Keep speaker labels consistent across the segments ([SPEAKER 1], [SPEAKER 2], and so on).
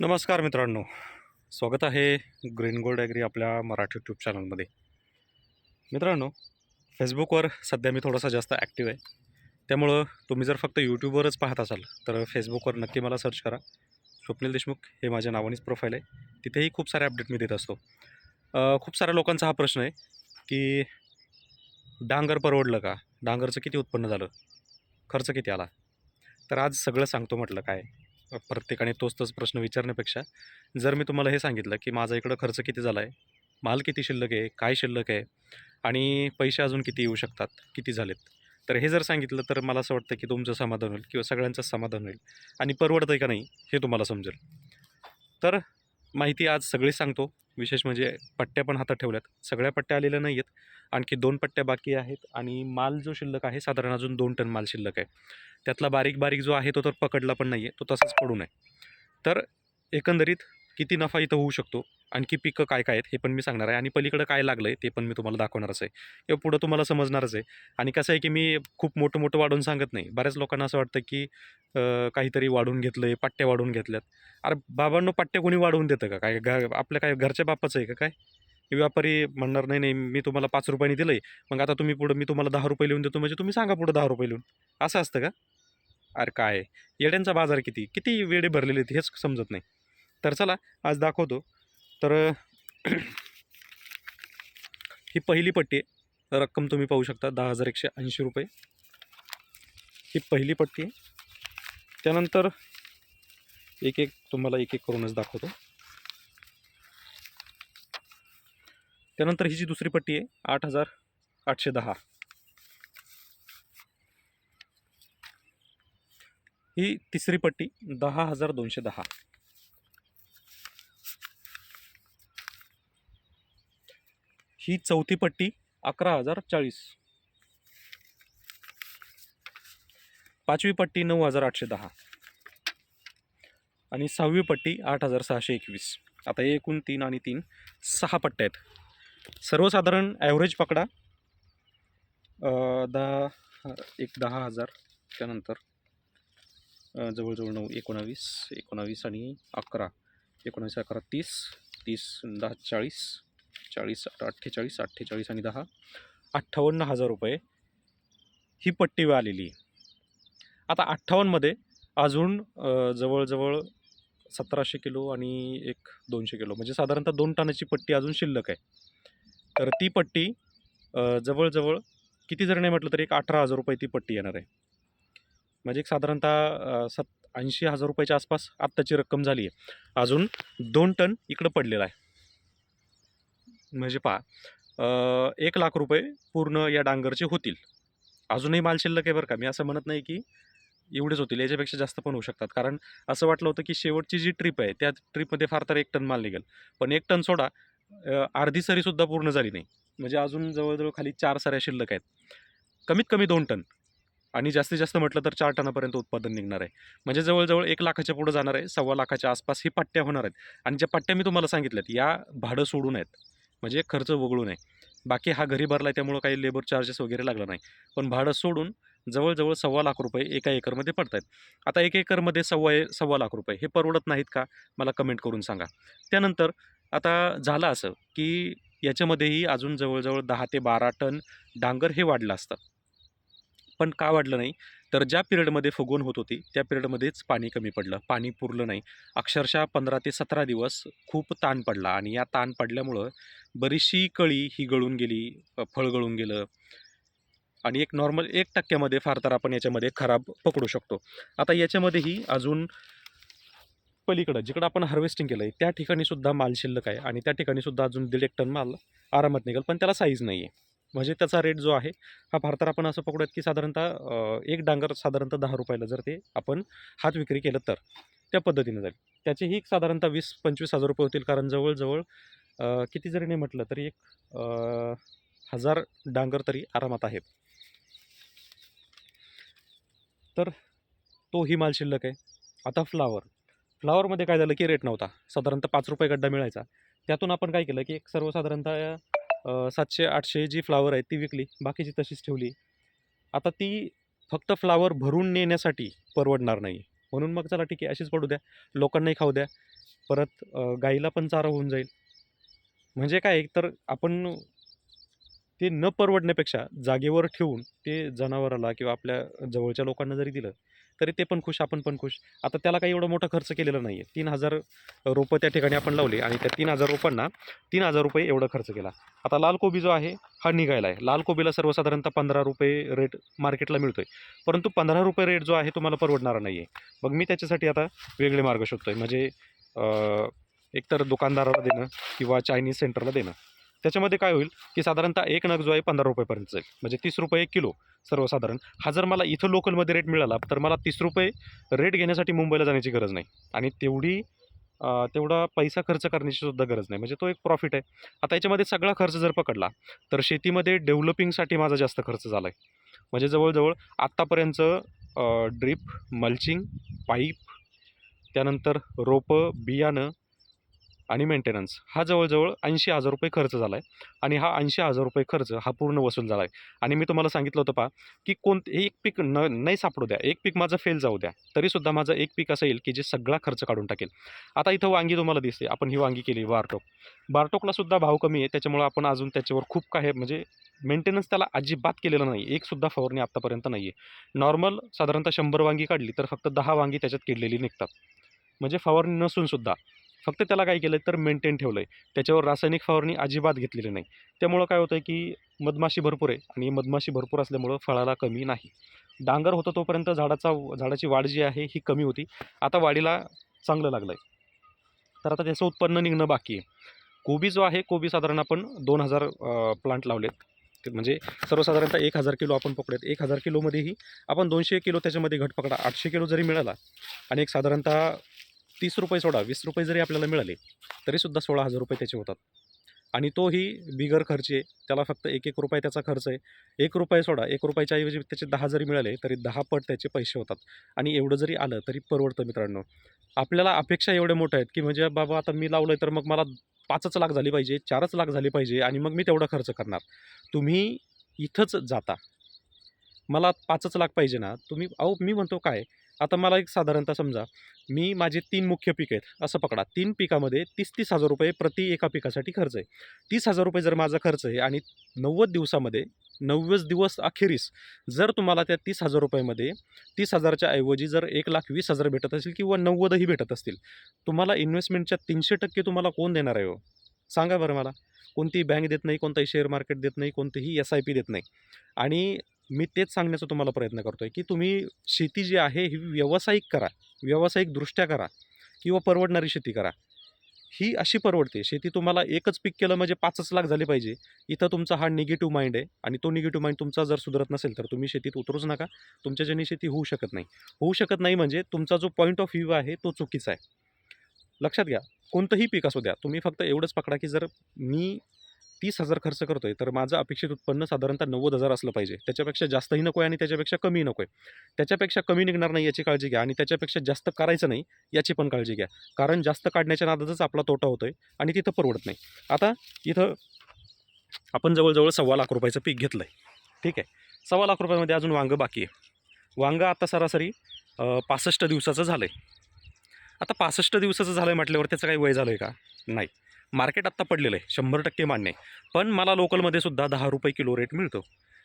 [SPEAKER 1] नमस्कार मित्रांनो. स्वागत आहे ग्रीन गोल्ड ॲग्री आपल्या मराठी यूट्यूब चॅनलमध्ये. मित्रांनो फेसबुकवर सध्या मी थोडासा जास्त ॲक्टिव्ह आहे. त्यामुळं तुम्ही जर फक्त यूट्यूबवरच पाहत असाल तर फेसबुकवर नक्की मला सर्च करा. स्वप्नील देशमुख हे माझ्या नावानेच प्रोफाईल आहे. तिथेही खूप सारे अपडेट मी देत असतो. खूप साऱ्या लोकांचा हा प्रश्न आहे की डांगर परवडलं का? डांगरचं किती उत्पन्न झालं? खर्च किती आला? तर आज सगळं सांगतो म्हटलं काय? प्रत्येकाने तोच तोच प्रश्न विचारण्यापेक्षा जर मी तुम्हाला हे सांगितलं की माझा इकडं खर्च किती झाला आहे माल किती शिल्लक आहे काय शिल्लक आहे आणि पैसे अजून किती येऊ शकतात किती झालेत तर हे जर सांगितलं तर मला असं वाटतं की तुमचं समाधान होईल किंवा सगळ्यांचं समाधान होईल आणि परवडतं आहे का नाही हे तुम्हाला समजेल. तर माहिती आज सगळी सांगतो. विशेष म्हणजे पट्ट्या पण हातात ठेवल्यात. सगळ्या पट्ट्या आलेल्या नाही आहेत आणखी दोन पट्ट्या बाकी आहेत आणि माल जो शिल्लक आहे साधारण अजून दोन टन माल शिल्लक आहे. त्यातला बारीक बारीक जो आहे तो तर पकडला पण नाही आहे तो तसाच पडून आहे तर एकंदरीत किती नफा इथं होऊ शकतो? आणखी पिकं काय काय आहेत हे पण मी सांगणार आहे आणि पलीकडं काय लागलं आहे ते पण मी तुम्हाला दाखवणारच आहे. किंवा पुढं तुम्हाला समजणारच आहे. आणि कसं आहे की मी खूप मोठं मोठं वाढवून सांगत नाही. बऱ्याच लोकांना असं वाटतं की काहीतरी वाढवून घेतलं आहे पट्ट्या वाढवून घेतल्यात. अरे बाबांनो पट्ट्या कोणी वाढवून देतं का? काय घ आपल्या काय घरच्या बापाचं आहे का काय? व्यापारी म्हणणार नाही नाही मी तुम्हाला पाच रुपयांनी दिलं आहे मग आता तुम्ही पुढं मी तुम्हाला दहा रुपये लिहून देतो. म्हणजे तुम्ही सांगा पुढं दहा रुपये लिहून. असं असतं का? अरे काय? येड्यांचा बाजार किती? किती वेळे भरलेले आहेत हेच समजत नाही. तर चला आज दाखवतो. तर ही पहिली पट्टी आहे. रक्कम तुम्ही पाहू शकता दहा हजार एकशे ऐंशी रुपये. ही पहिली पट्टी आहे. त्यानंतर एक एक तुम्हाला एक एक करूनच दाखवतो. त्यानंतर ही जी दुसरी पट्टी आहे आठ हजार आठशे दहा. ही तिसरी पट्टी दहा हजार दोनशे दहा. ही चौथी पट्टी अकरा हजार चाळीस. पाचवी पट्टी नऊ हजार आठशे दहा. आणि सहावी पट्टी आठ हजार सहाशे एकवीस. आता एकूण तीन आणि तीन सहा पट्ट्या आहेत. सर्वसाधारण ॲव्हरेज पकडा. दहा एक दहा हजार त्यानंतर जवळजवळ नऊ एकोणावीस एकोणावीस आणि अकरा. एकोणावीस अकरा तीस तीस दहा चाळीस. चाळीस अठ्ठेचाळीस अठ्ठेचाळीस आणि दहा. अठ्ठावन्न हजार रुपये ही पट्टी आलेली आहे. आता अठ्ठावन्नमध्ये अजून जवळजवळ सतराशे किलो आणि एक दोनशे किलो म्हणजे साधारणतः दोन टनाची पट्टी अजून शिल्लक आहे. तर ती पट्टी जवळजवळ किती जर नाही म्हटलं तरी एक अठरा हजार रुपये ती पट्टी येणार आहे. म्हणजे एक साधारणतः सत ऐंशी हजार रुपयाच्या आसपास आत्ताची रक्कम झाली आहे. अजून दोन टन इकडं पडलेला आहे. म्हणजे पहा एक लाख रुपये पूर्ण या डांगरचे होतील. अजूनही माल शिल्लक आहे बरं का. मी असं म्हणत नाही की एवढेच होतील याच्यापेक्षा जास्त पण होऊ शकतात. कारण असं वाटलं होतं की शेवटची जी ट्रिप आहे त्या ट्रिपमध्ये फार तर एक टन माल निघेल. पण एक टन सोडा अर्धी सरीसुद्धा पूर्ण झाली नाही. म्हणजे अजून जवळजवळ खाली चार सऱ्या शिल्लक आहेत. कमीत कमी दोन टन. आणि जास्तीत जास्त म्हटलं तर चार टनापर्यंत उत्पादन निघणार आहे. म्हणजे जवळजवळ एक लाखाच्या पुढं जाणार आहे. सव्वा लाखाच्या आसपास ही पट्ट्या होणार आहेत. आणि ज्या पट्ट्या मी तुम्हाला सांगितल्यात या भाडं सोडून आहेत. म्हणजे खर्च वगळून आहे बाकी हा घरी भरला आहे त्यामुळं काही लेबर चार्जेस वगैरे लागला नाही. पण भाडं सोडून जवळजवळ सव्वा लाख रुपये एका एकरमध्ये पडत आहेत आता एक एकरमध्ये सव्वा सव्वा लाख रुपये हे परवडत नाहीत का? मला कमेंट करून सांगा. त्यानंतर आता झालं असं की याच्यामध्येही अजून जवळजवळ दहा ते बारा टन डांगर हे वाढलं असतं. पण का वाढलं नाही? तर ज्या पिरियडमध्ये फुगवण होत होती त्या पिरियडमध्येच पाणी कमी पडलं. पाणी पुरलं नाही. अक्षरशः पंधरा ते सतरा दिवस खूप ताण पडला आणि या ताण पडल्यामुळं बरीचशी कळी ही गळून गेली फळ गळून गेलं आणि एक नॉर्मल एक टक्क्यामध्ये फार तर आपण याच्यामध्ये खराब पकडू शकतो. आता याच्यामध्येही अजून पलीकडं जिकडं आपण हार्वेस्टिंग केलं आहे त्या ठिकाणी सुद्धा माल शिल्लक आहे आणि त्या ठिकाणी सुद्धा अजून दीड एक टन माल आरामात निघेल पण त्याला साईज नाही आहे म्हणजे त्याचा रेट जो आहे हा भारतात आपण असं पकडूयात की साधारणतः एक डांगर साधारणतः दहा रुपयाला जर ते आपण हात विक्री केलं तर त्या पद्धतीने जाईल. त्याचेही एक साधारणतः वीस पंचवीस हजार रुपये होतील कारण जवळजवळ किती जरी नाही म्हटलं तरी एक हजार डांगर तरी आरामात आहेत. तर तो ही माल शिल्लक आहे. आता फ्लावर. फ्लावरमध्ये काय झालं की रेट नव्हता. साधारणतः पाच रुपये गड्डा मिळायचा. त्यातून आपण काय केलं की एक सर्वसाधारणतः सातशे आठशे जी फ्लावर आहेत ती विकली बाकीची तशीच ठेवली. आता ती फक्त फ्लावर भरून नेण्यासाठी परवडणार नाही. म्हणून मग चला ठीक आहे अशीच पडू द्या. लोकांनाही खाऊ द्या. परत गाईला पण चारा होऊन जाईल. म्हणजे काय तर आपण ते न परवडण्यापेक्षा जागेवर ठेवून ते जनावराला किंवा आपल्या जवळच्या लोकांना जरी दिलं तरी ते पण खुश आपण पण खुश. आता त्याला काही एवढा मोठा खर्च केलेला नाही आहे तीन हजार रोपं त्या ठिकाणी आपण लावली आणि त्या तीन हजार रोपांना तीन हजार रुपये एवढा खर्च केला. आता लाल कोबी जो आहे हा निघायला आहे. लाल कोबीला सर्वसाधारणतः पंधरा रुपये रेट मार्केटला मिळतो आहे परंतु पंधरा रुपये रेट जो आहे तुम्हाला परवडणारा नाही आहे मग मी त्याच्यासाठी आता वेगळे मार्ग शोधतो आहे म्हणजे एकतर दुकानदाराला देणं किंवा चायनीज सेंटरला देणं. त्याच्यामध्ये काय होईल की साधारणतः एक नग जो आहे पंधरा रुपयेपर्यंत जाईल म्हणजे तीस रुपये एक किलो सर्वसाधारण. हा जर मला इथं लोकलमध्ये रेट मिळाला तर मला तीस रुपये रेट घेण्यासाठी मुंबईला जाण्याची गरज नाही. आणि तेवढी तेवढा पैसा खर्च करण्याची सुद्धा गरज नाही. म्हणजे तो एक प्रॉफिट आहे. आता याच्यामध्ये सगळा खर्च जर पकडला तर शेतीमध्ये डेव्हलपिंगसाठी माझा जास्त खर्च झाला आहे म्हणजे जवळजवळ आत्तापर्यंत ड्रीप मल्चिंग पाईप त्यानंतर रोपं बियाणं आणि मेंटेनन्स. हा जवळजवळ ऐंशी हजार रुपये खर्च झाला आहे आणि हा ऐंशी हजार रुपये खर्च हा पूर्ण वसूल झाला आहे आणि मी तुम्हाला सांगितलं होतं पहा की कोणते एक पीक न नाही सापडू द्या. एक पीक माझं फेल जाऊ द्या. तरीसुद्धा माझं एक पीक असं येईल की जे सगळा खर्च काढून टाकेल. आता इथं वांगी तुम्हाला दिसते. आपण ही वांगी केली बारटोक बारटोकलासुद्धा भाव कमी आहे. त्याच्यामुळं आपण अजून त्याच्यावर खूप काही म्हणजे मेंटेनन्स त्याला अजिबात केलेलं नाही एकसुद्धा फवारणी आत्तापर्यंत नाही आहे नॉर्मल साधारणतः शंभर वांगी काढली तर फक्त दहा वांगी त्याच्यात किडलेली निघतात. म्हणजे फवारणी नसूनसुद्धा फक्त त्याला काय केलं तर मेंटेन ठेवलं आहे त्याच्यावर रासायनिक फवारणी अजिबात घेतलेली नाही. त्यामुळं काय होतं की मधमाशी भरपूर आहे आणि मधमाशी भरपूर असल्यामुळं फळाला कमी नाही. डांगर होतं तोपर्यंत झाडाचा झाडाची वाढ जी आहे ही कमी होती. आता वाढीला चांगलं लागलं आहे तर आता त्याचं उत्पन्न निघणं बाकी आहे. कोबी जो आहे कोबी साधारण आपण दोन हजार प्लांट लावलेत. ते म्हणजे सर्वसाधारणतः एक हजार किलो आपण पकडत. एक हजार किलोमध्येही आपण दोनशे किलो त्याच्यामध्ये घटपकडा आठशे किलो जरी मिळाला आणि एक साधारणतः तीस रुपये सोडा वीस रुपये जरी आपल्याला मिळाले तरीसुद्धा सोळा हजार रुपये त्याचे होतात. आणि तोही बिगर खर्च आहे त्याला फक्त एक एक रुपये त्याचा खर्च आहे. एक रुपये सोडा एक रुपयाच्या ऐवजी त्याचे दहा जरी मिळाले तरी दहा पट त्याचे पैसे होतात. आणि एवढं जरी आलं तरी परवडतं मित्रांनो. आपल्याला अपेक्षा एवढ्या मोठ्या आहेत की म्हणजे बाबा आता मी लावलं आहे तर मग मला पाचच लाख झाली पाहिजे चारच लाख झाली पाहिजे आणि मग मी तेवढा खर्च करणार. तुम्ही इथंच जाता. मला पाचच लाख पाहिजे ना तुम्ही अहो मी म्हणतो काय आता मला एक साधारणतः समजा मी माझे तीन मुख्य पीक आहेत असं पकडा. तीन पिकामध्ये तीस तीस हजार रुपये प्रति एका पिकासाठी खर्च आहे. तीस हजार रुपये जर माझा खर्च आहे आणि नव्वद दिवसामध्ये नव्वद दिवस अखेरीस जर तुम्हाला त्या तीस हजार रुपयामध्ये तीस हजारच्या ऐवजी जर एक लाख वीस हजार भेटत असेल किंवा नव्वदही भेटत असतील तुम्हाला इन्व्हेस्टमेंटच्या तीनशे टक्के तुम्हाला कोण देणार आहे हो? सांगा बरं मला. कोणतीही बँक देत नाही कोणताही शेअर मार्केट देत नाही कोणतीही एस आय पी देत नाही. आणि मी तेच सांगण्याचा तुम्हाला प्रयत्न करतो आहे की तुम्ही शेती जी आहे ही व्यावसायिक करा व्यावसायिकदृष्ट्या करा किंवा परवडणारी शेती करा. ही अशी परवडते. शेती तुम्हाला एकच पीक केलं म्हणजे पाचच लाख झाले पाहिजे. इथं तुमचा हा निगेटिव्ह माइंड आहे आणि तो निगेटिव्ह माइंड तुमचा जर सुधारत नसेल तर तुम्ही शेतीत उतरूच नका. तुमच्याच्याने शेती होऊ शकत नाही. होऊ शकत नाही म्हणजे तुमचा जो पॉईंट ऑफ व्ह्यू आहे तो चुकीचा आहे. लक्षात घ्या कोणतंही पीक असू द्या तुम्ही फक्त एवढंच पकडा की जर मी तीस हजार खर्च करतोय तर माझं अपेक्षित उत्पन्न साधारणतः नव्वद हजार असलं पाहिजे. त्याच्यापेक्षा जास्तही नको आहे आणि त्याच्यापेक्षा कमी नको आहे त्याच्यापेक्षा कमी निघणार नाही याची काळजी घ्या आणि त्याच्यापेक्षा जास्त करायचं नाही याची पण काळजी घ्या. कारण जास्त काढण्याच्या नादातच आपला तोटा होतोय आणि तिथं परवडत नाही. आता इथं आपण जवळजवळ सव्वा लाख रुपयाचं पीक घेतलं आहे ठीक आहे? सव्वा लाख रुपयामध्ये अजून वांगं बाकी आहे. वांगं आता सरासरी पासष्ट दिवसाचं झालं आहे आता पासष्ट दिवसाचं झालं आहे म्हटल्यावर त्याचं काही वय झालं आहे का? नाही. मार्केट आत्ता पडलेलं आहे शंभर टक्के मान्य आहे. पण मला लोकलमध्ये सुद्धा दहा रुपये किलो रेट मिळतो.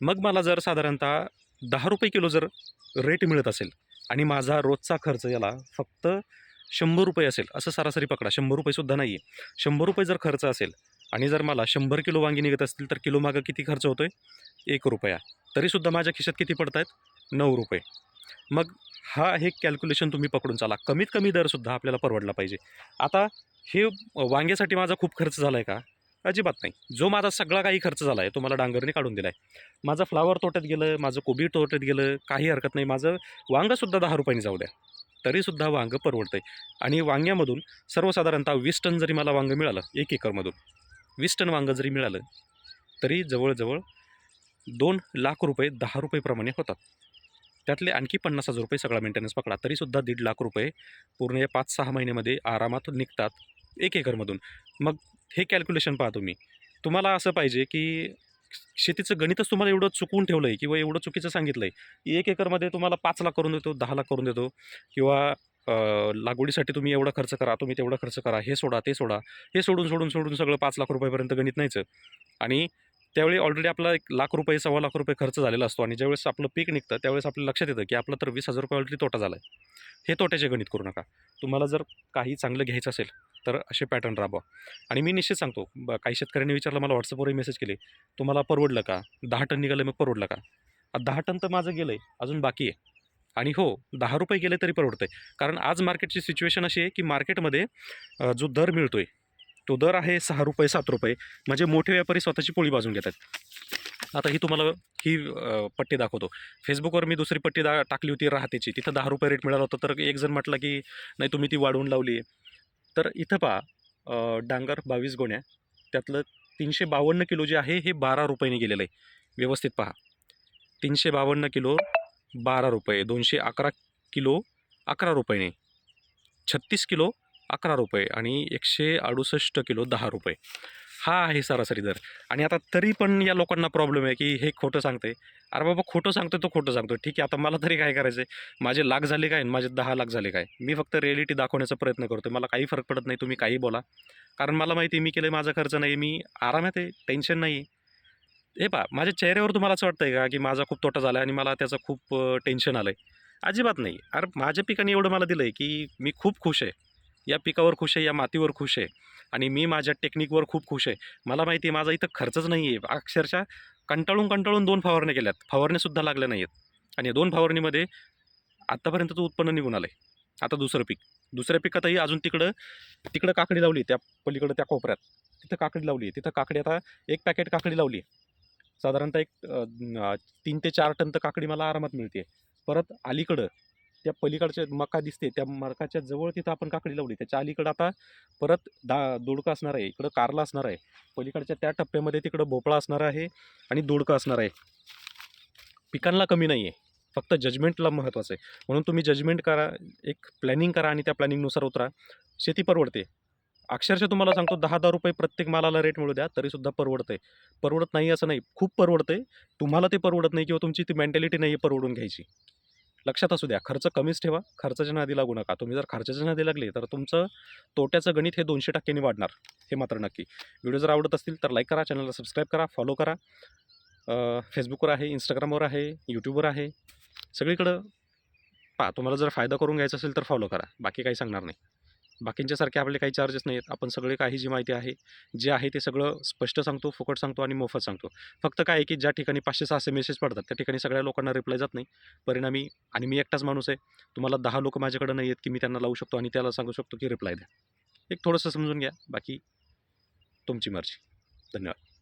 [SPEAKER 1] मग मला जर साधारणतः दहा रुपये किलो जर रेट मिळत असेल आणि माझा रोजचा खर्च याला फक्त शंभर रुपये असेल असं सरासरी पकडा शंभर रुपयेसुद्धा नाही आहे शंभर रुपये जर खर्च असेल आणि जर मला शंभर किलो वांगी निघत असतील तर किलो मागं किती खर्च होतो आहे एक रुपया. तरीसुद्धा माझ्या खिशात किती पडत आहेत नऊ रुपये. मग हा हे कॅल्क्युलेशन तुम्ही पकडून चाला. कमीत कमी दरसुद्धा आपल्याला परवडला पाहिजे. आता हे वांग्यासाठी माझा खूप खर्च झाला आहे का? अजिबात नाही. जो माझा सगळा काही खर्च झाला आहे तो मला डांगरने काढून दिला आहे माझं फ्लावर तोट्यात गेलं माझं कोबी तोट्यात गेलं काही हरकत नाही. माझं वांगंसुद्धा दहा रुपयाने जाऊ द्या. तरीसुद्धा वांगं परवडतं आहे आणि वांग्यामधून सर्वसाधारणतः वीस टन जरी मला वांगं मिळालं एक एकरमधून वीस टन वांगं जरी मिळालं तरी जवळजवळ दोन लाख रुपये दहा रुपयेप्रमाणे होतात. त्यातले आणखी पन्नास हजार रुपये सगळा मेंटेनन्स पकडा. तरीसुद्धा दीड लाख रुपये पूर्ण या पाच सहा महिन्यामध्ये आरामात निघतात एक एकरमधून. मग हे कॅल्क्युलेशन पहा तुम्ही. तुम्हाला असं पाहिजे की शेतीचं गणितच तुम्हाला एवढं चुकून ठेवलं आहे किंवा एवढं चुकीचं सांगितलं आहे की एक एकरमध्ये तुम्हाला पाच लाख करून देतो दहा लाख करून देतो किंवा लागवडीसाठी तुम्ही एवढा खर्च करा तुम्ही तेवढा खर्च करा हे सोडा ते सोडा. हे सोडून सोडून सोडून सगळं पाच लाख रुपयापर्यंत गणित नाहीचं. आणि त्यावेळी ऑलरेडी आपला एक लाख रुपये सव्वा लाख रुपये खर्च झालेला असतो आणि ज्यावेळेस आपलं पीक निघतं त्यावेळेस आपल्या लक्षात येतं की आपलं तर वीस हजार रुपये ऑलरेडी तोटा झाला आहे हे तोट्याचे गणित करू नका. तुम्हाला जर काही चांगलं घ्यायचं असेल तर असे पॅटर्न राबवा. आणि मी निश्चित सांगतो ब- काही शेतकऱ्यांनी विचारलं मला व्हॉट्सअपवरही मेसेज केले तुम्हाला परवडलं का? दहा टन निघालं मग परवडलं का? दहा टन तर माझं गेलं आहे अजून बाकी आहे. आणि हो दहा रुपये गेले तरी परवडतं आहे कारण आज मार्केटची सिच्युएशन अशी आहे की मार्केटमध्ये जो दर मिळतो आहे तो दर आहे सहा रुपये सात रुपये. म्हणजे मोठे व्यापारी स्वतःची पोळी बाजून घेतात. आता ही तुम्हाला ही पट्टी दाखवतो. फेसबुकवर मी दुसरी पट्टी दा टाकली होती राहतेची. तिथं दहा रुपये रेट मिळाला होता तर एक जण म्हटलं की नाही तुम्ही ती वाढवून लावली आहे. तर इथं पहा डांगर बावीस गोण्या. त्यातलं तीनशे बावन्न किलो जे आहे हे बारा रुपयाने गेलेलं आहे. व्यवस्थित पहा. तीनशे बावन्न किलो बारा रुपये. दोनशे अकरा किलो अकरा रुपयाने. छत्तीस किलो अकरा रुपये आणि एकशे अडुसष्ट किलो दहा रुपये. हा आहे सरासरी दर. आणि आता तरी पण या लोकांना प्रॉब्लेम आहे की हे खोटं सांगते अरे बाबा खोटं सांगतोय तो खोटं सांगतोय. ठीक आहे आता मला तरी काय करायचं आहे माझे लाख झाले काय माझे दहा लाख झाले काय? मी फक्त रिॲलिटी दाखवण्याचा प्रयत्न करतो मला काही फरक पडत नाही तुम्ही काही बोला. कारण मला माहिती मी केलं माझा खर्च नाही मी आरामात आहे टेन्शन नाही हे पा माझ्या चेहऱ्यावर तुम्हाला असं वाटतंय का की माझा खूप तोटा झाला आणि मला त्याचं खूप टेन्शन आलं आहे अजिबात नाही. अरे माझ्या पिकाने एवढं मला दिलं आहे की मी खूप खुश आहे. या पिकावर खुश आहे या मातीवर खुश आहे आणि मी माझ्या टेक्निकवर खूप खुश आहे. मला माहिती आहे माझा इथं खर्चच नाही आहे. अक्षरशः कंटाळून कंटाळून दोन फवारण्या केल्यात. फवारण्यासुद्धा लागल्या नाही आहेत आणि या दोन फवारणीमध्ये आत्तापर्यंतचं उत्पन्न निघून आलं आहे आता दुसरं पीक. दुसऱ्या पिकातही अजून तिकडं तिकडं काकडी लावली त्या पलीकडं त्या कोपऱ्यात. तिथं काकडी लावली तिथं काकडी आता एक पॅकेट काकडी लावली साधारणतः एक तीन ते चार टन तर काकडी मला आरामात मिळते. परत अलीकडं त्या पलीकडच्या मका दिसते त्या मकाच्या जवळ तिथं आपण काकडी लावली. त्याच्या अलीकडं आता परत दा दोडका असणार आहे. इकडं कारला असणार आहे. पलीकडच्या त्या टप्प्यामध्ये तिकडं भोपळा असणार आहे आणि दोडका असणार आहे. पिकांना कमी नाही आहे फक्त जजमेंटला महत्त्वाचं आहे. म्हणून तुम्ही जजमेंट करा एक प्लॅनिंग करा आणि त्या प्लॅनिंगनुसार उतरा. शेती परवडते. अक्षरशः तुम्हाला सांगतो दहा दहा रुपये प्रत्येक मालाला रेट मिळू द्या तरीसुद्धा परवडते. परवडत नाही असं नाही. खूप परवडते. तुम्हाला ते परवडत नाही किंवा तुमची ती मेंटॅलिटी नाही आहे परवडून घ्यायची. लक्षात असू द्या खर्च कमीच ठेवा खर्चाच्या नादी लागू नका. तुम्ही जर खर्चाच्या नादी लागली तर तुमचं तोट्याचं गणित हे दोनशे टक्क्यांनी वाढणार हे मात्र नक्की. व्हिडिओ जर आवडत असतील तर लाईक करा चॅनलला सबस्क्राईब करा फॉलो करा. फेसबुकवर आहे इंस्टाग्रामवर आहे यूट्यूबवर आहे. सगळीकडं पहा तुम्हाला जर फायदा करून घ्यायचा असेल तर फॉलो करा. बाकी काही सांगणार नाही. बाकींच्यासारखे आपले काही चार्जेस नाही आहेत आपण सगळे काही जी माहिती आहे जे आहे ते सगळं स्पष्ट सांगतो फुकट सांगतो आणि मोफत सांगतो. फक्त काय आहे की ज्या ठिकाणी पाचशे सहाशे मेसेज पडतात त्या ठिकाणी सगळ्या लोकांना रिप्लाय जात नाही. परिणामी आणि मी एकटाच माणूस आहे तुम्हाला दहा लोक माझ्याकडे नाही आहेत की मी त्यांना लावू शकतो आणि त्याला सांगू शकतो की रिप्लाय द्या. एक थोडंसं समजून घ्या. बाकी तुमची मर्जी. धन्यवाद.